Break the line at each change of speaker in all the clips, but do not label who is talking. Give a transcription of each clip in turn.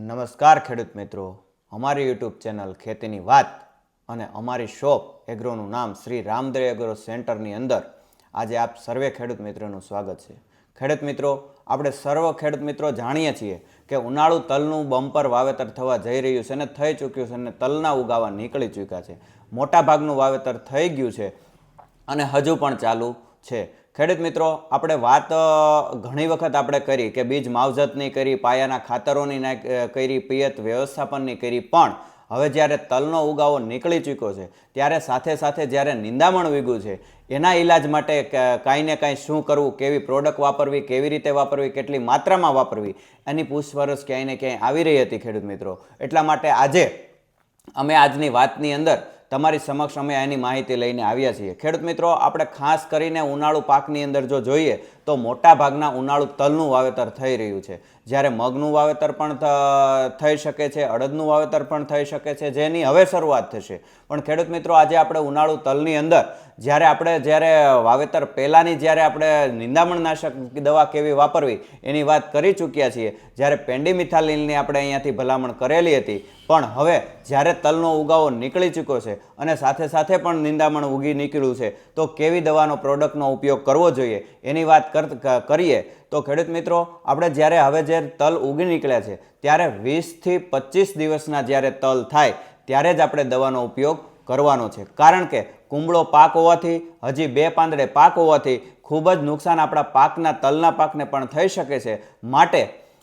નમસ્કાર ખેડૂત મિત્રો. અમારી યુટ્યુબ ચેનલ ખેતીની વાત અને અમારી શોપ એગ્રોનું નામ શ્રી રામદેવ એગ્રો સેન્ટરની અંદર આજે આપ સર્વે ખેડૂત મિત્રોનું સ્વાગત છે. ખેડૂત મિત્રો, આપણે સર્વ ખેડૂત મિત્રો જાણીએ છીએ કે ઉનાળુ તલનું બમ્પર વાવેતર થવા જઈ રહ્યું છે અને થઈ ચૂક્યું છે અને તલના ઉગાવા નીકળી ચૂક્યા છે. મોટા ભાગનું વાવેતર થઈ ગયું છે અને હજુ પણ ચાલુ છે. ખેડૂત મિત્રો, આપણે વાત ઘણી વખત આપણે કરી કે બીજ માવજતની કરી, પાયાના ખાતરોની ના કરી, પિયત વ્યવસ્થાપનની કરી, પણ હવે જ્યારે તલનો ઉગાવો નીકળી ચૂક્યો છે, ત્યારે સાથે સાથે જ્યારે નિંદામણ વીગ્યું છે, એના ઈલાજ માટે કાંઈ ને કાંઈ શું કરવું, કેવી પ્રોડક્ટ વાપરવી, કેવી રીતે વાપરવી, કેટલી માત્રામાં વાપરવી, એની પૂછપરછ ક્યાંય ને ક્યાંય આવી રહી હતી ખેડૂત મિત્રો. એટલા માટે આજે અમે આજની વાતની અંદર તમારી સમક્ષ અમે એની માહિતી લઈને આવ્યા છીએ. ખેડૂત મિત્રો, આપણે ખાસ કરીને ઉનાળુ પાકની અંદર જો જોઈએ તો મોટા ભાગના ઉનાળુ તલનું વાવેતર થઈ રહ્યું છે. જ્યારે મગનું વાવેતર પણ થઈ શકે છે, અડદનું વાવેતર પણ થઈ શકે છે, જેની હવે શરૂઆત થશે. પણ ખેડૂત મિત્રો, આજે આપણે ઉનાળુ તલની અંદર, જ્યારે આપણે જ્યારે વાવેતર પહેલાંની જ્યારે આપણે નિંદામણનાશક દવા કેવી વાપરવી, એની વાત કરી ચૂક્યા છીએ. જ્યારે પેન્ડીમિથાલિનની આપણે અહીંયાથી ભલામણ કરેલી હતી. પણ હવે જ્યારે તલનો ઉગાવો નીકળી ચૂક્યો છે અને સાથે સાથે પણ નિંદામણ ઉગી નીકળ્યું છે, તો કેવી દવાનો પ્રોડક્ટનો ઉપયોગ કરવો જોઈએ? એની વાત કરીએ, તો ખેડૂત મિત્રો, આપણે જ્યારે હવે જે તલ ઉગી નીકળ્યા છે, ત્યારે વીસથી પચીસ દિવસના જ્યારે તલ થાય, ત્યારે જ આપણે દવાનો ઉપયોગ કરવાનો છે. કારણ કે કુંબળો પાક હોવાથી, હજી બે પાંદડે પાક હોવાથી, ખૂબ જ નુકસાન આપણા પાકના, તલના પાકને પણ થઈ શકે છે. માટે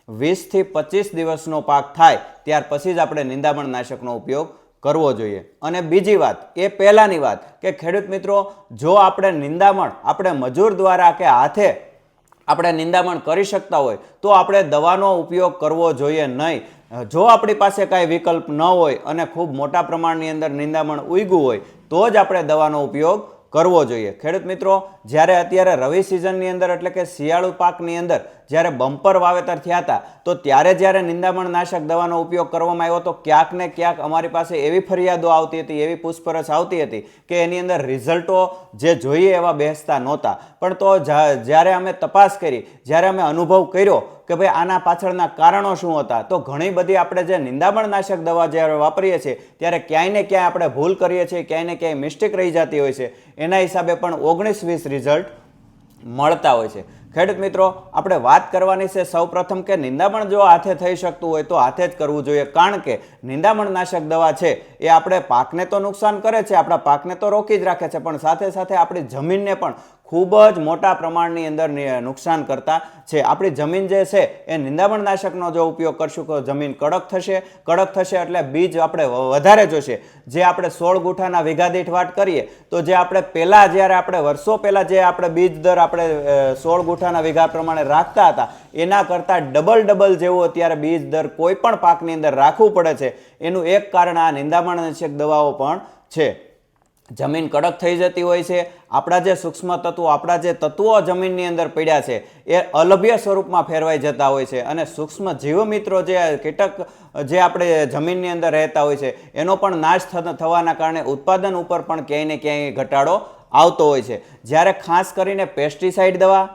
વીસથી પચીસ દિવસનો પાક થાય, ત્યાર પછી જ આપણે નિંદામણ નાશકનો ઉપયોગ કરવો જોઈએ. અને બીજી વાત, એ પહેલાંની વાત કે ખેડૂત મિત્રો, જો આપણે નિંદામણ, આપણે મજૂર દ્વારા કે હાથે આપણે નિંદામણ કરી શકતા હોય, તો આપણે દવાનો ઉપયોગ કરવો જોઈએ નહીં. જો આપણી પાસે કાંઈ વિકલ્પ ન હોય અને ખૂબ મોટા પ્રમાણની અંદર નિંદામણ ઉગ્યું હોય, તો જ આપણે દવાનો ઉપયોગ કરવો જોઈએ. ખેડૂત મિત્રો, જ્યારે અત્યારે રવિ સિઝનની અંદર એટલે કે શિયાળુ પાકની અંદર જ્યારે બમ્પર વાવેતર થયા હતા, તો ત્યારે જ્યારે નિંદામણ નાશક દવાનો ઉપયોગ કરવામાં આવ્યો, તો ક્યાંક ને ક્યાંક અમારી પાસે એવી ફરિયાદો આવતી હતી, એવી પૂછપરછ આવતી હતી કે એની અંદર રિઝલ્ટો જે જોઈએ એવા બેસતા નહોતા. પણ તો જ્યારે અમે તપાસ કરી, જ્યારે અમે અનુભવ કર્યો કે ભાઈ આના પાછળના કારણો શું હતા, તો ઘણી બધી આપણે જે નિંદામણ નાશક દવા જ્યારે વાપરીએ છીએ, ત્યારે ક્યાંય ને ક્યાંય આપણે ભૂલ કરીએ છીએ, ક્યાંય ને ક્યાંય મિસ્ટેક રહી જતી હોય છે. એના હિસાબે પણ ઓગણીસ વીસ રિઝલ્ટ મળતા હોય છે. ખેડૂત મિત્રો, આપણે વાત કરવાની છે સૌપ્રથમ કે નિંદામણ જો હાથે થઈ શકતું હોય તો હાથે જ કરવું જોઈએ. કારણ કે નિંદામણનાશક દવા છે, એ આપણે પાકને તો નુકસાન કરે છે, આપણા પાકને તો રોકી જ રાખે છે, પણ સાથે સાથે આપણી જમીનને પણ ખૂબ જ મોટા પ્રમાણની અંદર નુકસાન કરતા છે. આપણી જમીન જે છે એ નિંદામણનાશકનો જો ઉપયોગ કરશું તો જમીન કડક થશે. કડક થશે એટલે બીજ આપણે વધારે જોશે. જે આપણે સોળ ગુઠાના વીઘા દીઠ વાટ કરીએ, તો જે આપણે પહેલાં જ્યારે આપણે વર્ષો પહેલાં જે આપણે બીજ દર આપણે સોળ ગુઠાના વીઘા પ્રમાણે રાખતા હતા, એના કરતાં ડબલ ડબલ જેવું અત્યારે બીજ દર કોઈ પણ પાકની અંદર રાખવું પડે છે. એનું એક કારણ આ નિંદામણનાશક દવાઓ પણ છે. જમીન કડક થઈ જતી હોય છે. આપણા જે સૂક્ષ્મ તત્વો, આપણા જે તત્વો જમીનની અંદર પડ્યા છે, એ અલભ્ય સ્વરૂપમાં ફેરવાઈ જતા હોય છે. અને સૂક્ષ્મ જીવમિત્રો જે કીટક, જે આપણે જમીનની અંદર રહેતા હોય છે, એનો પણ નાશ થવાના કારણે ઉત્પાદન ઉપર પણ ક્યાંય ને ક્યાંય ઘટાડો આવતો હોય છે. જ્યારે ખાસ કરીને પેસ્ટિસાઇડ દવા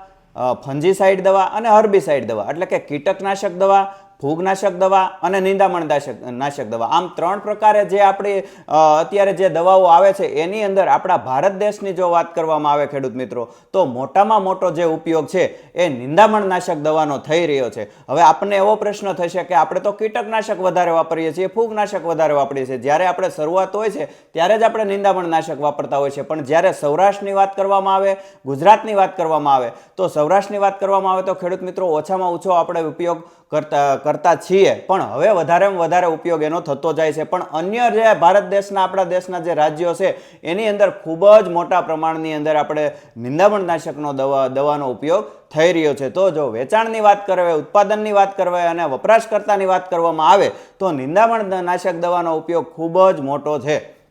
ફંજીસાઇડ દવા અને હર્બિસાઇડ દવા, એટલે કે કીટકનાશક દવા ફૂગનાશક દવા અને નિંદામણનાશક નાશક દવા. આમ ત્રણ પ્રકારે જે આપણી અત્યારે જે દવાઓ આવે છે, એની અંદર આપણા ભારત દેશની જો વાત કરવામાં આવે ખેડૂત મિત્રો, તો મોટામાં મોટો જે ઉપયોગ છે, એ નિંદામણનાશક દવાનો થઈ રહ્યો છે. હવે આપણને એવો પ્રશ્ન થશે કે આપણે તો કીટકનાશક વધારે વાપરીએ છીએ, ફૂગનાશક વધારે વાપરીએ છીએ. જ્યારે આપણે શરૂઆત હોય છે, ત્યારે જ આપણે નિંદામણનાશક વાપરતા હોય છે. પણ જ્યારે સૌરાષ્ટ્રની વાત કરવામાં આવે, ગુજરાતની વાત કરવામાં આવે, તો સૌરાષ્ટ્રની વાત કરવામાં આવે તો ખેડૂત મિત્રો ઓછામાં ઓછો આપણે ઉપયોગ કરતા કરતા છીએ. પણ હવે વધારેમાં વધારે ઉપયોગ એનો થતો જાય છે. પણ અન્ય જે ભારત દેશના, આપણા દેશના જે રાજ્યો છે, એની અંદર ખૂબ જ મોટા પ્રમાણની અંદર આપણે નિંદામણનાશકનો દવા, દવાનો ઉપયોગ થઈ રહ્યો છે. તો જો વેચાણની વાત કરવે ઉત્પાદનની વાત કરવાય અને વપરાશકર્તાની વાત કરવામાં આવે, તો નિંદામણનાશક દવાનો ઉપયોગ ખૂબ જ મોટો છે.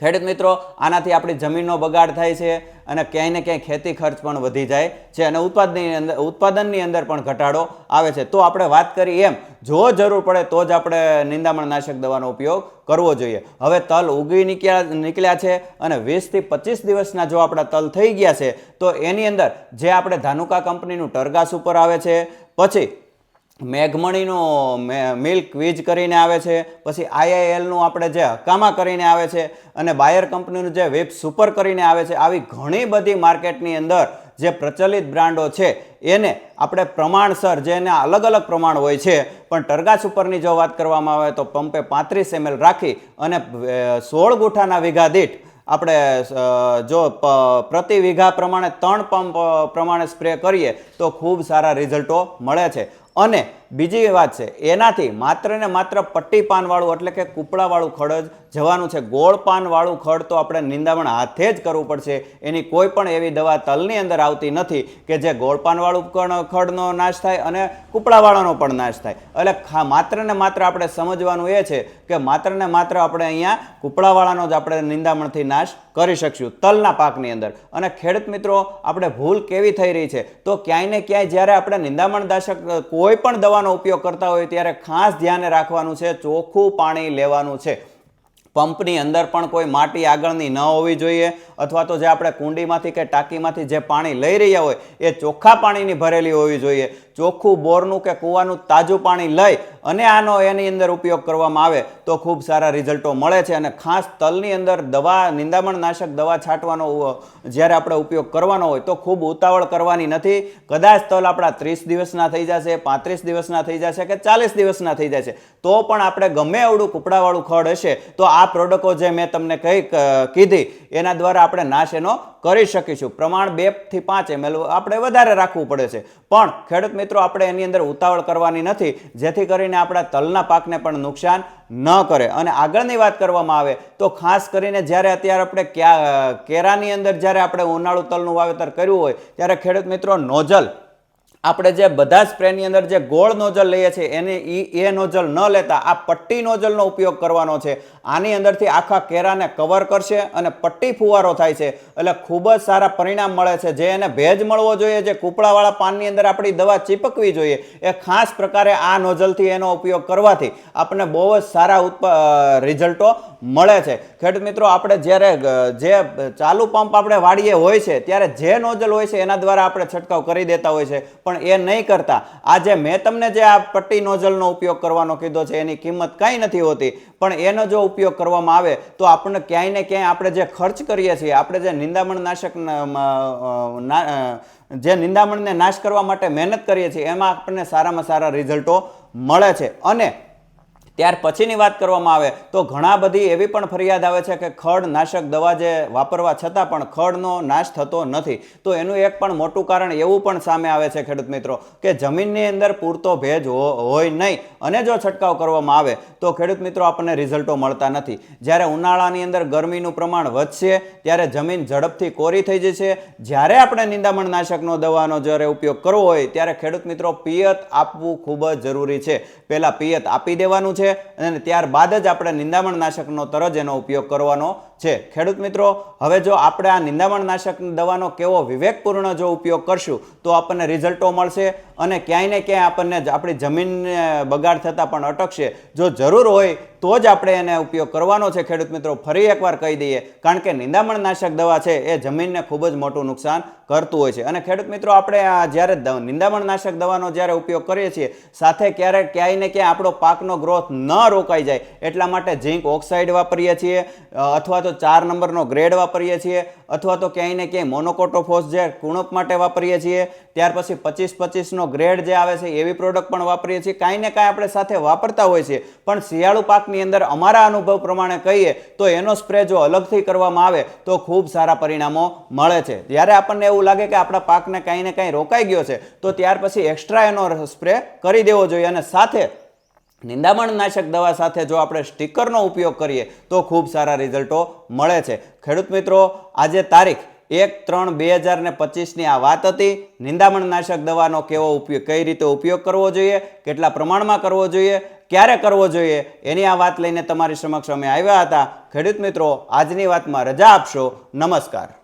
ખેડૂત મિત્રો, આનાથી આપણી જમીનનો બગાડ થાય છે અને ક્યાંય ને ક્યાંય ખેતી ખર્ચ પણ વધી જાય છે અને ઉત્પાદનની અંદર ઉત્પાદનની અંદર પણ ઘટાડો આવે છે. તો આપણે વાત કરીએ એમ, જો જરૂર પડે તો જ આપણે નિંદામણનાશક દવાનો ઉપયોગ કરવો જોઈએ. હવે તલ ઉગી નીકળ્યા નીકળ્યા છે અને વીસથી પચીસ દિવસના જો આપણા તલ થઈ ગયા છે, તો એની અંદર જે આપણે ધાનુકા કંપનીનું ટરગાસ ઉપર આવે છે, પછી મેઘમણીનું મિલ્ક વીજ કરીને આવે છે, પછી આઈઆઈએલનું આપણે જે હકામા કરીને આવે છે અને બાયર કંપનીનું જે વેબ સુપર કરીને આવે છે, આવી ઘણી બધી માર્કેટની અંદર જે પ્રચલિત બ્રાન્ડો છે, એને આપણે પ્રમાણસર જેના અલગ અલગ પ્રમાણ હોય છે, પણ ટરગા સુપરની જો વાત કરવામાં આવે તો પંપે પાંત્રીસ એમએલ રાખી અને સોળ ગુઠાના વીઘા દીઠ આપણે જો પ્રતિ વીઘા પ્રમાણે ત્રણ પંપ પ્રમાણે સ્પ્રે કરીએ તો ખૂબ સારા રિઝલ્ટો મળે છે. અને બીજી વાત છે, એનાથી માત્ર ને માત્ર પટ્ટી પાનવાળું એટલે કે કૂપડાવાળું ખડ જ જવાનું છે ગોળ પાનવાળું ખડ તો આપણે નિંદામણ હાથે જ કરવું પડશે. એની કોઈ પણ એવી દવા તલની અંદર આવતી નથી કે જે ગોળ પાનવાળું ખડનો નાશ થાય અને કૂપડાવાળાનો પણ નાશ થાય. એટલે માત્ર ને માત્ર આપણે સમજવાનું એ છે કે માત્ર ને માત્ર આપણે અહીંયા કૂપડાવાળાનો જ આપણે નિંદામણથી નાશ કરી શકશું તલના પાકની અંદર. અને ખેડૂત મિત્રો, આપણે ભૂલ કેવી થઈ રહી છે? તો ક્યાંય ને ક્યાંય જ્યારે આપણે નિંદામણ દાશક કોઈ પણ દવાનો ઉપયોગ કરતા હોય ત્યારે ખાસ ધ્યાન રાખવાનું છે, ચોખ્ખું પાણી લેવાનું છે. પંપની અંદર પણ કોઈ માટી આગળની ન હોવી જોઈએ, અથવા તો જે આપણે કુંડીમાંથી કે ટાંકીમાંથી જે પાણી લઈ રહ્યા હોય, એ ચોખ્ખા પાણીની ભરેલી હોવી જોઈએ. ચોખ્ખું બોરનું કે કૂવાનું તાજું પાણી લઈ અને આનો એની અંદર ઉપયોગ કરવામાં આવે તો ખૂબ સારા રિઝલ્ટો મળે છે અને ખાસ તલની અંદર દવા, નિંદામણ નાશક દવા છાંટવાનો જ્યારે આપણે ઉપયોગ કરવાનો હોય તો ખૂબ ઉતાવળ કરવાની નથી. કદાચ તલ આપણા ત્રીસ દિવસના થઈ જશે, પાંત્રીસ દિવસના થઈ જશે કે ચાલીસ દિવસના થઈ જશે. તો પણ આપણે ગમે એવડું કૂપડાવાળું ખડ હશે તો આ પ્રોડક્ટો જે મેં તમને કહી કીધી એના દ્વારા આપણે નાશ એનો કરી શકીશું. પ્રમાણ બેથી પાંચ એમએલ આપણે વધારે રાખવું પડે છે. પણ ખેડૂત મિત્રો આપણે એની અંદર ઉતાવળ કરવાની નથી. જેથી કરીને આપણા તલના પાકને પણ નુકસાન ન કરે. અને આગળની વાત કરવામાં આવે તો ખાસ કરીને જ્યારે અત્યારે આપણે ક્યા, કેરાની અંદર જ્યારે આપણે ઉનાળુ તલનું વાવેતર કર્યું હોય, ત્યારે ખેડૂત મિત્રો, નોઝલ આપણે જે બધા સ્પ્રેની અંદર જે ગોળ નોઝલ લઈએ છીએ, એને એ એ નોઝલ ન લેતા આ પટ્ટી નોઝલનો ઉપયોગ કરવાનો છે. આની અંદરથી આખા કેરાને કવર કરશે અને પટ્ટી ફુવારો થાય છે. એટલે ખૂબ જ સારા પરિણામ મળે છે. જે એને ભેજ મળવો જોઈએ, જે કૂપળાવાળા પાનની અંદર આપણી દવા ચીપકવી જોઈએ, એ ખાસ પ્રકારે આ નોઝલથી એનો ઉપયોગ કરવાથી આપણને બહુ જ સારા રિઝલ્ટો મળે છે. ખેડૂત મિત્રો, આપણે જ્યારે જે ચાલુ પંપ આપણે વાડીએ હોય છે, ત્યારે જે નોઝલ હોય છે, એના દ્વારા આપણે છંટકાવ કરી દેતા હોય છે. પણ એ નહીં કરતા. આજે મેં તમને જે આ પટ્ટી નોઝલનો ઉપયોગ કરવાનો કીધો છે, એની કિંમત કાંઈ નથી હોતી. પણ એનો જો ઉપયોગ કરવામાં આવે, તો આપણને ક્યાંય ને ક્યાંય આપણે જે ખર્ચ કરીએ છીએ, આપણે જે નિંદામણ નાશક જે નિંદામણને નાશ કરવા માટે મહેનત કરીએ છીએ, એમાં આપણને સારામાં સારા રિઝલ્ટો મળે છે. અને ત્યાર પછીની વાત કરવામાં આવે તો ઘણા બધી એવી પણ ફરિયાદ આવે છે કે ખડ નાશક દવા જે વાપરવા છતાં પણ ખડનો નાશ થતો નથી. તો એનું એક પણ મોટું કારણ એવું પણ સામે આવે છે ખેડૂત મિત્રો કે જમીનની અંદર પૂરતો ભેજ હોય નહીં અને જો છંટકાવ કરવામાં આવે તો ખેડૂત મિત્રો આપણને રિઝલ્ટો મળતા નથી. જ્યારે ઉનાળાની અંદર ગરમીનું પ્રમાણ વધશે ત્યારે જમીન ઝડપથી કોરી થઈ જશે. જ્યારે આપણે નિંદામણ નાશકનો દવાનો જ્યારે ઉપયોગ કરવો હોય ત્યારે ખેડૂત મિત્રો પિયત આપવું ખૂબ જ જરૂરી છે. પહેલાં પિયત આપી દેવાનું છે અને ત્યારબાદ જ આપણે નિંદામણ નાશકનો તરત એનો ઉપયોગ કરવાનો છે. ખેડૂત મિત્રો, હવે જો આપણે આ નિંદામણ નાશક દવાનો કેવો વિવેકપૂર્ણ જો ઉપયોગ કરશું, તો આપણને રિઝલ્ટો મળશે અને ક્યાંય ને ક્યાંય આપણને આપણી જમીનને બગાડ થતાં પણ અટકશે. જો જરૂર હોય તો જ આપણે એને ઉપયોગ કરવાનો છે. ખેડૂત મિત્રો, ફરી એકવાર કહી દઈએ, કારણ કે નિંદામણ નાશક દવા છે, એ જમીનને ખૂબ જ મોટું નુકસાન કરતું હોય છે. અને ખેડૂત મિત્રો, આપણે આ જ્યારે નિંદામણ નાશક દવાનો જ્યારે ઉપયોગ કરીએ છીએ, સાથે ક્યારેક ક્યાંય ને ક્યાંય આપણો પાકનો ગ્રોથ ન રોકાઈ જાય. એટલા માટે ઝીંક ઓક્સાઇડ વાપરીએ છીએ અથવા તો ચાર નંબરનો ગ્રેડ વાપરીએ છીએ, અથવા તો ક્યાંય ને ક્યાંય મોનોકોટોફોસ જે કુણપ માટે વાપરીએ છીએ, ત્યાર પછી પચીસ પચીસનો ગ્રેડ જે આવે છે, એવી પ્રોડક્ટ પણ વાપરીએ છીએ. કાંઈ ને કાંઈ આપણે સાથે વાપરતા હોય છે પણ શિયાળુ પાકની અંદર અમારા અનુભવ પ્રમાણે કહીએ તો એનો સ્પ્રે જો અલગથી કરવામાં આવે તો ખૂબ સારા પરિણામો મળે છે. જ્યારે આપણને એવું લાગે કે આપણા પાકને કાંઈ ને કાંઈ રોકાઈ ગયો છે, તો ત્યાર પછી એક્સ્ટ્રા એનો સ્પ્રે કરી દેવો જોઈએ અને સાથે નિંદામણ નાશક દવા સાથે જો આપણે સ્ટીકરનો ઉપયોગ કરીએ તો ખૂબ સારા રિઝલ્ટો મળે છે. ખેડૂત મિત્રો, આજે તારીખ એક ત્રણ બે હજાર ને પચીસની આ વાત હતી. નિંદામણ નાશક દવાનો કેવો ઉપયોગ કઈ રીતે ઉપયોગ કરવો જોઈએ? કેટલા પ્રમાણમાં કરવો જોઈએ? ક્યારે કરવો જોઈએ? એની આ વાત લઈને તમારી સમક્ષ અમે આવ્યા હતા. ખેડૂત મિત્રો, આજની વાતમાં રજા આપશો. નમસ્કાર.